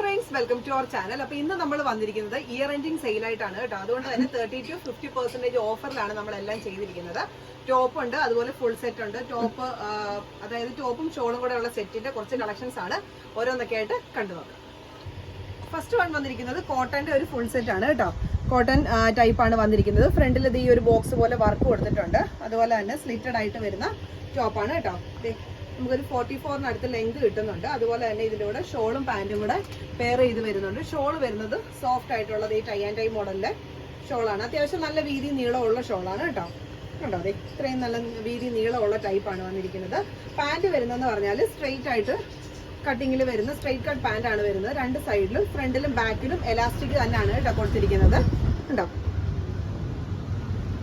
Friends welcome to our channel അപ്പൊ ഇന്ന് നമ്മൾ വന്നിരിക്കുന്നത് ഇയർ എൻഡിങ് സെയിൽ ആയിട്ടാണ് കേട്ടോ. അതുകൊണ്ട് തന്നെ തേർട്ടി ടു ഫിഫ്റ്റി പെർസെന്റേജ് ഓഫറിലാണ് നമ്മളെല്ലാം ചെയ്തിരിക്കുന്നത്. ടോപ്പ് ഉണ്ട് അതുപോലെ ഫുൾ സെറ്റ് ഉണ്ട്. ടോപ്പ് അതായത് ടോപ്പും ഷോളും കൂടെ ഉള്ള സെറ്റിന്റെ കുറച്ച് കളക്ഷൻസ് ആണ് ഓരോന്നൊക്കെ ആയിട്ട് കണ്ടു ഫസ്റ്റ് വൺ വന്നിരിക്കുന്നത് കോട്ടന്റെ ഒരു ഫുൾ സെറ്റ് ആണ് കേട്ടോ. കോട്ടൺ ടൈപ്പ് ആണ് വന്നിരിക്കുന്നത്. ഫ്രണ്ടിൽ ഇത് ഈ ഒരു ബോക്സ് പോലെ വർക്ക് കൊടുത്തിട്ടുണ്ട്. അതുപോലെ തന്നെ സ്ലിറ്റഡ് ആയിട്ട് വരുന്ന ടോപ്പാണ് കേട്ടോ. നമുക്കൊരു ഫോർട്ടി ഫോറിന് അടുത്ത് ലെങ്ത് കിട്ടുന്നുണ്ട്. അതുപോലെ തന്നെ ഇതിന്റെ കൂടെ ഷോളും പാന്റും കൂടെ പെയർ ചെയ്ത് വരുന്നുണ്ട്. ഷോൾ വരുന്നത് സോഫ്റ്റ് ആയിട്ടുള്ളത് ഈ ടൈ ആൻഡ് ടൈ മോഡലിലെ ഷോളാണ്. അത്യാവശ്യം നല്ല വീതി നീളമുള്ള ഷോളാണ് കേട്ടോ. കണ്ടോ? അതെ ഇത്രയും നല്ല വീതി നീളമുള്ള ടൈപ്പാണ് വന്നിരിക്കുന്നത്. പാന്റ് വരുന്നതെന്ന് പറഞ്ഞാൽ സ്ട്രെയിറ്റ് ആയിട്ട് കട്ടിങ്ങിൽ വരുന്ന സ്ട്രെയിറ്റ് കട്ട് പാന്റ് ആണ് വരുന്നത്. രണ്ട് സൈഡിലും ഫ്രണ്ടിലും ബാക്കിലും എലാസ്റ്റിക് തന്നെയാണ് കേട്ടോ കൊടുത്തിരിക്കുന്നത്. ഉണ്ടോ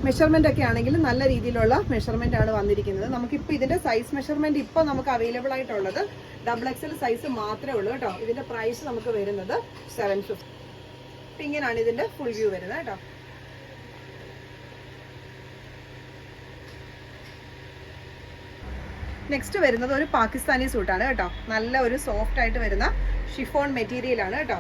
മെഷർമെന്റ് ഒക്കെ ആണെങ്കിൽ നല്ല രീതിയിലുള്ള മെഷർമെന്റ് ആണ് വന്നിരിക്കുന്നത്. നമുക്കിപ്പോൾ ഇതിന്റെ സൈസ് മെഷർമെന്റ് ഇപ്പോൾ നമുക്ക് അവൈലബിൾ ആയിട്ടുള്ളത് ഡബിൾ എക്സൽ സൈസ് മാത്രമേ ഉള്ളൂ കേട്ടോ. ഇതിന്റെ പ്രൈസ് നമുക്ക് വരുന്നത് സെവൻ ഫിഫ്റ്റി ഇങ്ങനെയാണ് ഇതിന്റെ ഫുൾ വ്യൂ വരുന്നത് കേട്ടോ. നെക്സ്റ്റ് വരുന്നത് ഒരു പാകിസ്ഥാനി സൂട്ടാണ് കേട്ടോ. നല്ല ഒരു സോഫ്റ്റ് ആയിട്ട് വരുന്ന ഷിഫോൺ മെറ്റീരിയൽ ആണ് കേട്ടോ.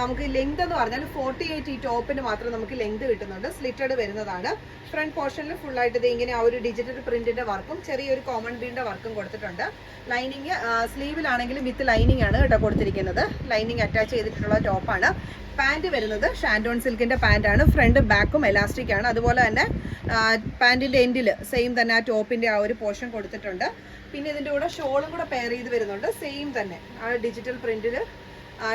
നമുക്ക് ലെങ്ത് എന്ന് പറഞ്ഞാൽ ഫോർട്ടി എയ്റ്റ് ഈ ടോപ്പിന് മാത്രം നമുക്ക് ലെങ്ത് കിട്ടുന്നുണ്ട്. സ്ലിറ്റഡ് വരുന്നതാണ്. ഫ്രണ്ട് പോർഷനിൽ ഫുൾ ആയിട്ട് ഇത് ഇങ്ങനെ ആ ഒരു ഡിജിറ്റൽ പ്രിന്റിന്റെ വർക്കും ചെറിയൊരു കോമൺ ബീന്റെ വർക്കും കൊടുത്തിട്ടുണ്ട്. ലൈനിങ് സ്ലീവിലാണെങ്കിലും വിത്ത് ലൈനിങ് ആണ് കേട്ടോ കൊടുത്തിരിക്കുന്നത്. ലൈനിങ് അറ്റാച്ച് ചെയ്തിട്ടുള്ള ടോപ്പാണ് പാന്റ് വരുന്നത് ഷാൻഡോൺ സിൽക്കിന്റെ പാന്റ് ആണ്. ഫ്രണ്ട് ബാക്കും എലാസ്റ്റിക് ആണ്. അതുപോലെ തന്നെ പാന്റിന്റെ എൻഡിൽ സെയിം തന്നെ ആ ടോപ്പിന്റെ ആ ഒരു പോർഷൻ കൊടുത്തിട്ടുണ്ട്. പിന്നെ ഇതിന്റെ കൂടെ ഷോളും കൂടെ പെയർ ചെയ്ത് വരുന്നുണ്ട്. സെയിം തന്നെ. ആ ഡിജിറ്റൽ പ്രിന്റിൽ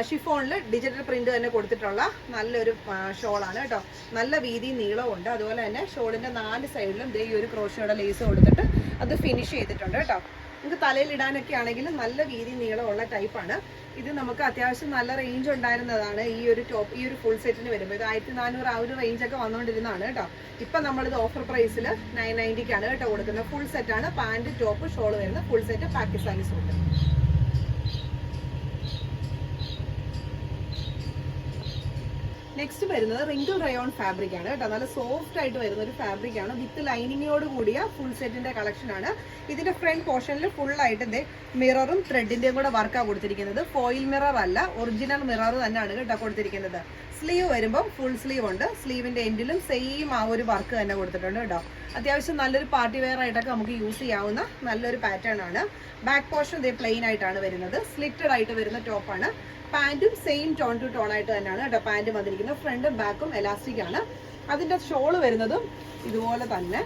ഷിഫോണിൽ ഡിജിറ്റൽ പ്രിന്റ് തന്നെ കൊടുത്തിട്ടുള്ള നല്ലൊരു ഷോളാണ് കേട്ടോ. നല്ല വീതി നീളവും ഉണ്ട്. അതുപോലെ തന്നെ ഷോളിന്റെ നാല് സൈഡിലും ദേ ഈ ഒരു ക്രോഷയുടെ ലേസ് കൊടുത്തിട്ട് അത് ഫിനിഷ് ചെയ്തിട്ടുണ്ട് കേട്ടോ. നമുക്ക് തലയിൽ ഇടാനൊക്കെ ആണെങ്കിലും നല്ല വീതി നീളമുള്ള ടൈപ്പാണ്. ഇത് നമുക്ക് അത്യാവശ്യം നല്ല റേഞ്ച് ഉണ്ടായിരുന്നതാണ് ഈ ഒരു ടോപ്പ് ഈ ഒരു ഫുൾ സെറ്റിന് വരുമ്പോൾ ഇത് ആയിരത്തി നാനൂറ് ആ ഒരു റേഞ്ച് ഒക്കെ വന്നുകൊണ്ടിരുന്നതാണ് കേട്ടോ. ഇപ്പം നമ്മളിത് ഓഫർ പ്രൈസിൽ നയൻ നയന്റിക്കാണ് കേട്ടോ കൊടുക്കുന്നത്. ഫുൾ സെറ്റാണ് പാന്റ് ടോപ്പ് ഷോൾ വരുന്ന full set Pakistani suit next വരുന്നത് റിങ്കിൾ റയോൺ ഫാബ്രിക് ആണ് കേട്ടോ. നല്ല സോഫ്റ്റ് ആയിട്ട് വരുന്ന ഒരു ഫാബ്രിക് ആണ്. വിത്ത് ലൈനിങ്ങോട് കൂടിയ ഫുൾ സെറ്റിന്റെ കളക്ഷൻ ആണ്. ഇതിന്റെ ഫ്രണ്ട് പോർഷനിൽ ഫുൾ ആയിട്ട് ഇതേ മിററും ത്രെഡിന്റെയും കൂടെ വർക്കാണ് കൊടുത്തിരിക്കുന്നത്. ഫോയിൽ മിറർ അല്ല ഒറിജിനൽ മിറർ തന്നെയാണ് കേട്ടോ കൊടുത്തിരിക്കുന്നത്. സ്ലീവ് വരുമ്പോൾ ഫുൾ സ്ലീവ് ഉണ്ട്. സ്ലീവിന്റെ എൻഡിലും സെയിം ആ ഒരു വർക്ക് തന്നെ കൊടുത്തിട്ടുണ്ട് കേട്ടോ. അത്യാവശ്യം നല്ലൊരു പാർട്ടി വെയർ ആയിട്ടൊക്കെ നമുക്ക് യൂസ് ചെയ്യാവുന്ന നല്ലൊരു പാറ്റേൺ ആണ്. ബാക്ക് പോർഷൻ ഇതേ പ്ലെയിൻ ആയിട്ടാണ് വരുന്നത്. സ്ലിറ്റഡ് ആയിട്ട് വരുന്ന ടോപ്പാണ് പാന്റും സെയിം ടോൺ ടു ടോൺ ആയിട്ട് തന്നെയാണ് കേട്ടോ പാന്റും വന്നിരിക്കുന്നത്. ഫ്രണ്ടും ബാക്കും എലാസ്റ്റിക് ആണ്. അതിന്റെ ഷോൾ വരുന്നതും ഇതുപോലെ തന്നെ.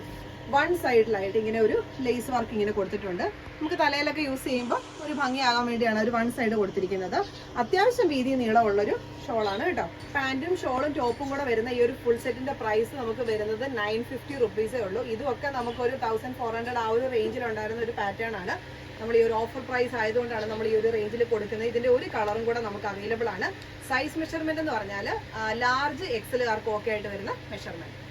വൺ സൈഡിലായിട്ട് ഇങ്ങനെ ഒരു ലേസ് വർക്ക് ഇങ്ങനെ കൊടുത്തിട്ടുണ്ട്. നമുക്ക് തലയിലൊക്കെ യൂസ് ചെയ്യുമ്പോൾ ഒരു ഭംഗിയാകാൻ വേണ്ടിയാണ് ഒരു വൺ സൈഡ് കൊടുത്തിരിക്കുന്നത്. അത്യാവശ്യം വീതി നീളമുള്ളൊരു ഷോളാണ് കേട്ടോ. പാന്റും ഷോളും ടോപ്പും കൂടെ വരുന്ന ഈ ഒരു ഫുൾ സെറ്റിന്റെ പ്രൈസ് നമുക്ക് വരുന്നത് നയൻ ഫിഫ്റ്റി റുപ്പീസേ ഉള്ളൂ. ഇതുമൊക്കെ നമുക്ക് ഒരു തൗസൻഡ് ഫോർ ഹൺഡ്രഡ് ആ ഒരു റേഞ്ചിൽ ഉണ്ടായിരുന്ന ഒരു പാറ്റേൺ ആണ്. നമ്മൾ ഈ ഒരു ഓഫർ പ്രൈസ് ആയതുകൊണ്ടാണ് നമ്മൾ ഈ ഒരു റേഞ്ചിൽ കൊടുക്കുന്നത്. ഇതിന്റെ ഒരു കളറും കൂടെ നമുക്ക് അവൈലബിൾ ആണ്. സൈസ് മെഷർമെന്റ് എന്ന് പറഞ്ഞാൽ ലാർജ് എക്സലുകാർക്ക് ഓക്കെ ആയിട്ട് വരുന്ന മെഷർമെന്റ്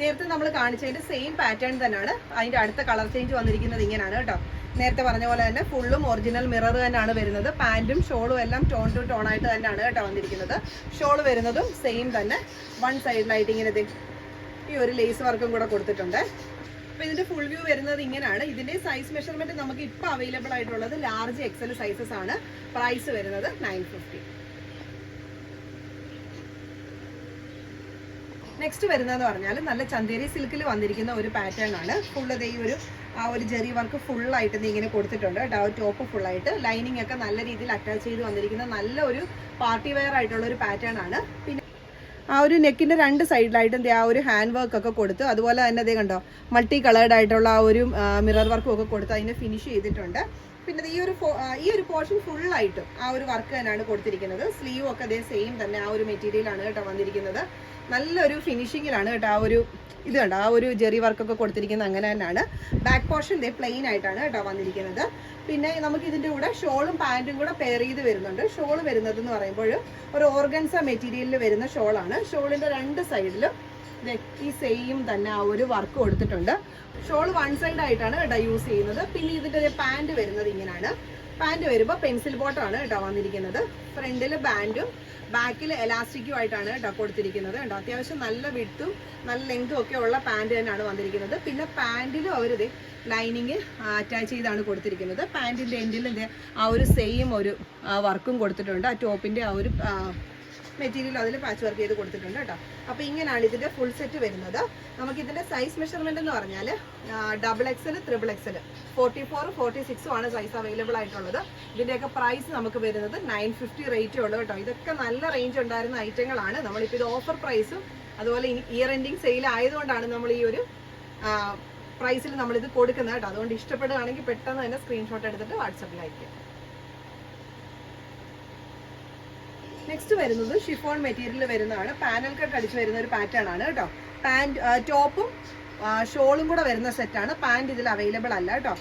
നേരത്തെ നമ്മൾ കാണിച്ചതിന്റെ സെയിം പാറ്റേൺ തന്നെയാണ്. അതിന്റെ അടുത്ത കളർ ചേഞ്ച് വന്നിരിക്കുന്നത് ഇങ്ങനെയാണ് കേട്ടോ. നേരത്തെ പറഞ്ഞ പോലെ തന്നെ ഫുള്ളും ഒറിജിനൽ മിറർ തന്നെയാണ് വരുന്നത്. പാന്റും ഷോളും എല്ലാം ടോൺ ടു ടോൺ ആയിട്ട് തന്നെയാണ് കേട്ടോ വന്നിരിക്കുന്നത്. ഷോൾ വരുന്നതും സെയിം തന്നെ. വൺ സൈഡിലായിട്ട് ഇങ്ങനെ ഈ ഒരു ലേസ് വർക്കും കൂടെ കൊടുത്തിട്ടുണ്ട്. അപ്പൊ ഇതിന്റെ ഫുൾ വ്യൂ വരുന്നത് ഇങ്ങനെയാണ്. ഇതിന്റെ സൈസ് മെഷർമെന്റ് നമുക്ക് ഇപ്പോൾ അവൈലബിൾ ആയിട്ടുള്ളത് ലാർജ് എക്സൽ സൈസസ് ആണ്. പ്രൈസ് വരുന്നത് നയൻ ഫിഫ്റ്റി നെക്സ്റ്റ് വരുന്നതെന്ന് പറഞ്ഞാൽ നല്ല ചന്തേരി സിൽക്കിൽ വന്നിരിക്കുന്ന ഒരു പാറ്റേൺ ആണ്. ഫുള്ള് ഈ ഒരു ആ ഒരു ജെറി വർക്ക് ഫുള്ളായിട്ട് നീ ഇങ്ങനെ കൊടുത്തിട്ടുണ്ട് കേട്ടോ. ആ ടോപ്പ് ഫുള്ളായിട്ട് ലൈനിങ് ഒക്കെ നല്ല രീതിയിൽ അറ്റാച്ച് ചെയ്ത് വന്നിരിക്കുന്ന നല്ല ഒരു പാർട്ടി വെയർ ആയിട്ടുള്ള ഒരു പാറ്റേൺ ആണ്. പിന്നെ ആ ഒരു നെക്കിന്റെ രണ്ട് സൈഡിലായിട്ട് ദേ ആ ഒരു ഹാൻഡ് വർക്ക് ഒക്കെ കൊടുത്ത് അതുപോലെ തന്നെ അതേ കണ്ടോ മൾട്ടി കളേർഡ് ആയിട്ടുള്ള ആ ഒരു മിറർ വർക്കും ഒക്കെ കൊടുത്ത് അതിനെ ഫിനിഷ് ചെയ്തിട്ടുണ്ട്. പിന്നെ ഈ ഒരു ഈ ഒരു പോർഷൻ ഫുള്ളായിട്ടും ആ ഒരു വർക്ക് തന്നെയാണ് കൊടുത്തിരിക്കുന്നത്. സ്ലീവ് ഒക്കെ അതേ സെയിം തന്നെ ആ ഒരു മെറ്റീരിയലാണ് കേട്ടോ വന്നിരിക്കുന്നത്. നല്ലൊരു ഫിനിഷിങ്ങിലാണ് കേട്ടോ ആ ഒരു ഇത് കണ്ടോ? ആ ഒരു ജെറി വർക്കൊക്കെ കൊടുത്തിരിക്കുന്നത് അങ്ങനെ തന്നെയാണ്. ബാക്ക് പോർഷൻ ഇതേ പ്ലെയിൻ ആയിട്ടാണ് കേട്ടോ വന്നിരിക്കുന്നത്. പിന്നെ നമുക്ക് ഇതിന്റെ കൂടെ ഷോളും പാന്റും കൂടെ പെയർ ചെയ്ത് വരുന്നുണ്ട്. ഷോൾ വരുന്നത് എന്ന് പറയുമ്പോൾ ഒരു ഓർഗൻസ മെറ്റീരിയലിൽ വരുന്ന ഷോളാണ്. ഷോളിന്റെ രണ്ട് സൈഡിലും ഈ സെയിം തന്നെ ആ ഒരു വർക്ക് കൊടുത്തിട്ടുണ്ട്. ഷോൾ വൺ സൈഡ് ആയിട്ടാണ് കേട്ടോ യൂസ് ചെയ്യുന്നത്. പിന്നെ ഇതിന്റെ പാന്റ് വരുന്നത് ഇങ്ങനെയാണ് പാന്റ് വരുമ്പോൾ പെൻസിൽ ബോട്ടമാണ് കേട്ടോ വന്നിരിക്കുന്നത്. ഫ്രണ്ടിൽ ബാൻഡും ബാക്കിൽ എലാസ്റ്റിക്കും ആയിട്ടാണ് കേട്ടോ കൊടുത്തിരിക്കുന്നത് കേട്ടോ. അത്യാവശ്യം നല്ല വിട്ടും നല്ല ലെങ്തും ഒക്കെ ഉള്ള പാന്റ് തന്നെയാണ് വന്നിരിക്കുന്നത്. പിന്നെ പാന്റിലും അവരിത് ലൈനിങ് അറ്റാച്ച് ചെയ്താണ് കൊടുത്തിരിക്കുന്നത്. പാന്റിന്റെ എൻഡിൽ ആ ഒരു സെയിം ഒരു വർക്കും കൊടുത്തിട്ടുണ്ട്. ആ ടോപ്പിന്റെ ആ ഒരു മെറ്റീരിയൽ അതിൽ പാച്ച് വർക്ക് ചെയ്ത് കൊടുത്തിട്ടുണ്ട് കേട്ടോ. അപ്പോൾ ഇങ്ങനെയാണ് ഇതിന്റെ ഫുൾ സെറ്റ് വരുന്നത്. നമുക്ക് ഇതിന്റെ സൈസ് മെഷർമെന്റ് എന്ന് പറഞ്ഞാൽ double XL triple XL forty four forty സിക്സും ആണ് സൈസ് അവൈലബിൾ ആയിട്ടുള്ളത്. ഇതിന്റെയൊക്കെ പ്രൈസ് നമുക്ക് വരുന്നത് നയൻ ഫിഫ്റ്റി റേറ്റേ ഉള്ളൂ കേട്ടോ. ഇതൊക്കെ നല്ല റേഞ്ച് ഉണ്ടായിരുന്ന ഐറ്റങ്ങളാണ് നമ്മളിപ്പോൾ ഇത് ഓഫർ പ്രൈസും അതുപോലെ ഇയർ എൻഡിങ് സെയിൽ ആയതുകൊണ്ടാണ് നമ്മൾ ഈ ഒരു പ്രൈസിൽ നമ്മളിത് കൊടുക്കുന്നത് കേട്ടോ. അതുകൊണ്ട് ഇഷ്ടപ്പെടുകയാണെങ്കിൽ പെട്ടെന്ന് തന്നെ സ്ക്രീൻഷോട്ട് എടുത്തിട്ട് വാട്സപ്പിൽ അയക്കുക നെക്സ്റ്റ് വരുന്നത് ഷിഫോൺ മെറ്റീരിയൽ വരുന്നതാണ്. പാനൽ കട്ട് അടിച്ച് വരുന്ന ഒരു പാറ്റേൺ ആണ് കേട്ടോ. പാന്റ് ടോപ്പും ഷോളും കൂടെ വരുന്ന സെറ്റാണ് പാന്റ് ഇതിൽ അവൈലബിൾ അല്ല കേട്ടോ.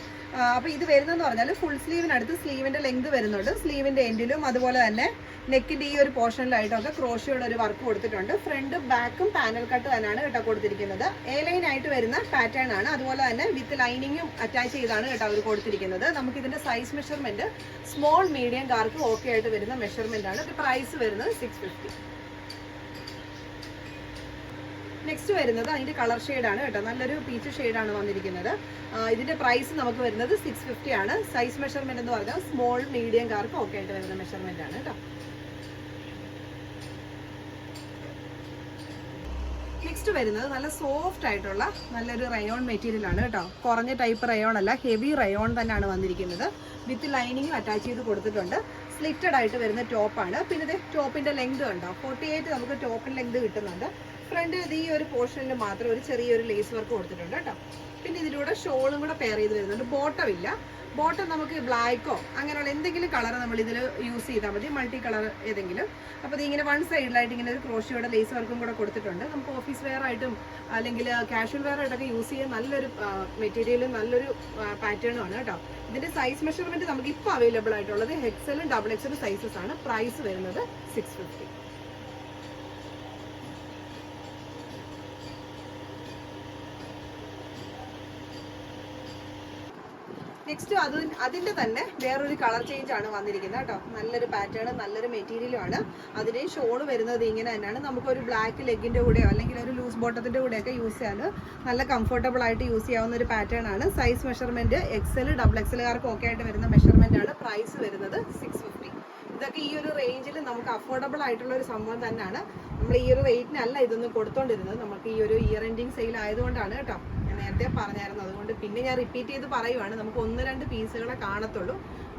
അപ്പോൾ ഇത് വരുന്നതെന്ന് പറഞ്ഞാൽ ഫുൾ സ്ലീവിനടുത്ത് സ്ലീവിന്റെ ലെങ്ത് വരുന്നുണ്ട്. സ്ലീവിന്റെ എൻഡിലും അതുപോലെ തന്നെ നെക്കിന്റെ ഈ ഒരു പോർഷനിലായിട്ടൊക്കെ ക്രോഷിയുടെ ഒരു വർക്ക് കൊടുത്തിട്ടുണ്ട്. ഫ്രണ്ട് ബാക്കും പാനൽ കട്ട് തന്നെയാണ് കേട്ടോ കൊടുത്തിരിക്കുന്നത്. എ ലൈൻ ആയിട്ട് വരുന്ന പാറ്റേൺ ആണ്. അതുപോലെ തന്നെ വിത്ത് ലൈനിങ്ങും അറ്റാച്ച് ചെയ്താണ് കേട്ടോ അവർ കൊടുത്തിരിക്കുന്നത്. നമുക്ക് ഇതിന്റെ സൈസ് മെഷർമെന്റ് സ്മോൾ മീഡിയം കാർക്ക് ഓക്കെ ആയിട്ട് വരുന്ന മെഷർമെന്റ് ആണ്. പ്രൈസ് വരുന്നത് സിക്സ് ഫിഫ്റ്റി നെക്സ്റ്റ് വരുന്നത് അതിന്റെ കളർ ആണ് കേട്ടോ. നല്ലൊരു പീച്ച് ആണ് വന്നിരിക്കുന്നത്. ഇതിന്റെ പ്രൈസ് നമുക്ക് വരുന്നത് സിക്സ് ഫിഫ്റ്റി ആണ്. സൈസ് മെഷർമെന്റ് എന്ന് പറഞ്ഞാൽ സ്മോൾ മീഡിയം കാർക്ക് ഒക്കെ ആയിട്ട് വരുന്ന മെഷർമെന്റ് ആണ് കേട്ടോ. നെക്സ്റ്റ് വരുന്നത് നല്ല സോഫ്റ്റ് ആയിട്ടുള്ള നല്ലൊരു റയോൺ മെറ്റീരിയൽ ആണ് കേട്ടോ. കുറഞ്ഞ ടൈപ്പ് റയോൺ അല്ല ഹെവി റയോൺ തന്നെയാണ് വന്നിരിക്കുന്നത്. വിത്ത് ലൈനിങ് അറ്റാച്ച് ചെയ്ത് കൊടുത്തിട്ടുണ്ട്. സ്ലിറ്റഡ് ആയിട്ട് വരുന്ന ടോപ്പാണ് പിന്നെ ഇത് ടോപ്പിന്റെ ലെങ്ത് കണ്ടോ? ഫോർട്ടി എയ്റ്റ് നമുക്ക് ടോപ്പിന്റെ ലെങ്ത് കിട്ടുന്നുണ്ട്. ഫ്രണ്ട് ഇത് ഈ ഒരു പോർഷനിൽ മാത്രം ഒരു ചെറിയൊരു ലേസ് വർക്ക് കൊടുത്തിട്ടുണ്ട് കേട്ടോ. പിന്നെ ഇതിലൂടെ ഷോളും കൂടെ പെയർ ചെയ്ത് വരുന്നുണ്ട്. ബോട്ടം ഇല്ല. ബോട്ടം നമുക്ക് ബ്ലാക്കോ അങ്ങനെയുള്ള എന്തെങ്കിലും കളർ നമ്മൾ ഇതിൽ യൂസ് ചെയ്താൽ മതി. മൾട്ടി കളർ ഏതെങ്കിലും. അപ്പോൾ ഇതിങ്ങനെ വൺ സൈഡിലായിട്ട് ഇങ്ങനെ ഒരു ക്രോഷിയുടെ ലേസ് വർക്കും കൂടെ കൊടുത്തിട്ടുണ്ട്. നമുക്ക് ഓഫീസ് വെയർ ആയിട്ടും അല്ലെങ്കിൽ കാഷ്വൽ വെയർ ആയിട്ടൊക്കെ യൂസ് ചെയ്യാൻ നല്ലൊരു മെറ്റീരിയലും നല്ലൊരു പാറ്റേണും ആണ് കേട്ടോ. ഇതിന്റെ സൈസ് മെഷർമെന്റ് നമുക്ക് ഇപ്പോൾ അവൈലബിൾ ആയിട്ടുള്ളത് ഹെക്സലും ഡബിൾ എക്സലും സൈസസ് ആണ്. പ്രൈസ് വരുന്നത് സിക്സ് ഫിഫ്റ്റി നെക്സ്റ്റ് അത് അതിന്റെ തന്നെ വേറൊരു കളർ ചേഞ്ച് ആണ് വന്നിരിക്കുന്നത് കേട്ടോ. നല്ലൊരു പാറ്റേൺ നല്ലൊരു മെറ്റീരിയലും ആണ്. അതിന് ഷോൾ വരുന്നത് ഇങ്ങനെ തന്നെയാണ്. നമുക്കൊരു ബ്ലാക്ക് ലെഗിന്റെ കൂടെയോ അല്ലെങ്കിൽ ഒരു ലൂസ് ബോട്ടത്തിന്റെ കൂടെയൊക്കെ യൂസ് ചെയ്യാൻ നല്ല കംഫർട്ടബിൾ ആയിട്ട് യൂസ് ചെയ്യാവുന്ന ഒരു പാറ്റേൺ ആണ്. സൈസ് മെഷർമെന്റ് എക്സൽ ഡബിൾ എക്സലുകാർക്ക് ഒക്കെ ആയിട്ട് വരുന്ന മെഷർമെന്റ് ആണ്. പ്രൈസ് വരുന്നത് സിക്സ് ഇതൊക്കെ ഈ ഒരു റേഞ്ചിൽ നമുക്ക് അഫോർഡബിൾ ആയിട്ടുള്ള ഒരു സംഭവം തന്നെയാണ്. നമ്മൾ ഈ ഒരു റേറ്റിനല്ല ഇതൊന്നും കൊടുത്തോണ്ടിരുന്നത്. നമുക്ക് ഈ ഒരു ഇയർ എൻഡിങ് സെയിൽ ആയതുകൊണ്ടാണ് കേട്ടോ. ഞാൻ നേരത്തെ പറഞ്ഞായിരുന്നു. അതുകൊണ്ട് പിന്നെ ഞാൻ റിപ്പീറ്റ് ചെയ്ത് പറയുവാണ്. നമുക്ക് ഒന്ന് രണ്ട് പീസുകളെ കാണത്തുള്ളൂ.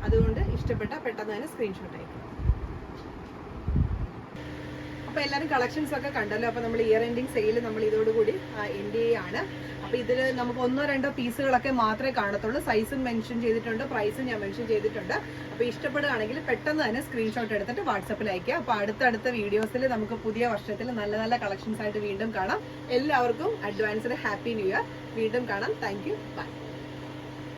അതുകൊണ്ട് ഇഷ്ടപ്പെട്ട പെട്ടെന്ന് തന്നെ സ്ക്രീൻഷോട്ട് അയക്കും. അപ്പോൾ എല്ലാവരും കളക്ഷൻസ് ഒക്കെ കണ്ടല്ലോ. അപ്പോൾ നമ്മൾ ഇയർ എൻഡിങ് സെയിൽ നമ്മൾ ഇതോടുകൂടി എൻഡ് ചെയ്യാണ്. അപ്പോൾ ഇതിൽ നമുക്ക് ഒന്നോ രണ്ടോ പീസുകളൊക്കെ മാത്രമേ കാണത്തുള്ളൂ. സൈസും മെൻഷൻ ചെയ്തിട്ടുണ്ട് പ്രൈസും ഞാൻ മെൻഷൻ ചെയ്തിട്ടുണ്ട്. അപ്പോൾ ഇഷ്ടപ്പെടുകയാണെങ്കിൽ പെട്ടെന്ന് തന്നെ സ്ക്രീൻഷോട്ട് എടുത്തിട്ട് വാട്സപ്പിൽ അയക്കുക അപ്പോൾ അടുത്തടുത്ത വീഡിയോസിൽ നമുക്ക് പുതിയ വർഷത്തിൽ നല്ല നല്ല കളക്ഷൻസ് ആയിട്ട് വീണ്ടും കാണാം. എല്ലാവർക്കും അഡ്വാൻസ്ഡ് ഹാപ്പി ന്യൂ ഇയർ വീണ്ടും കാണാം. Thank you by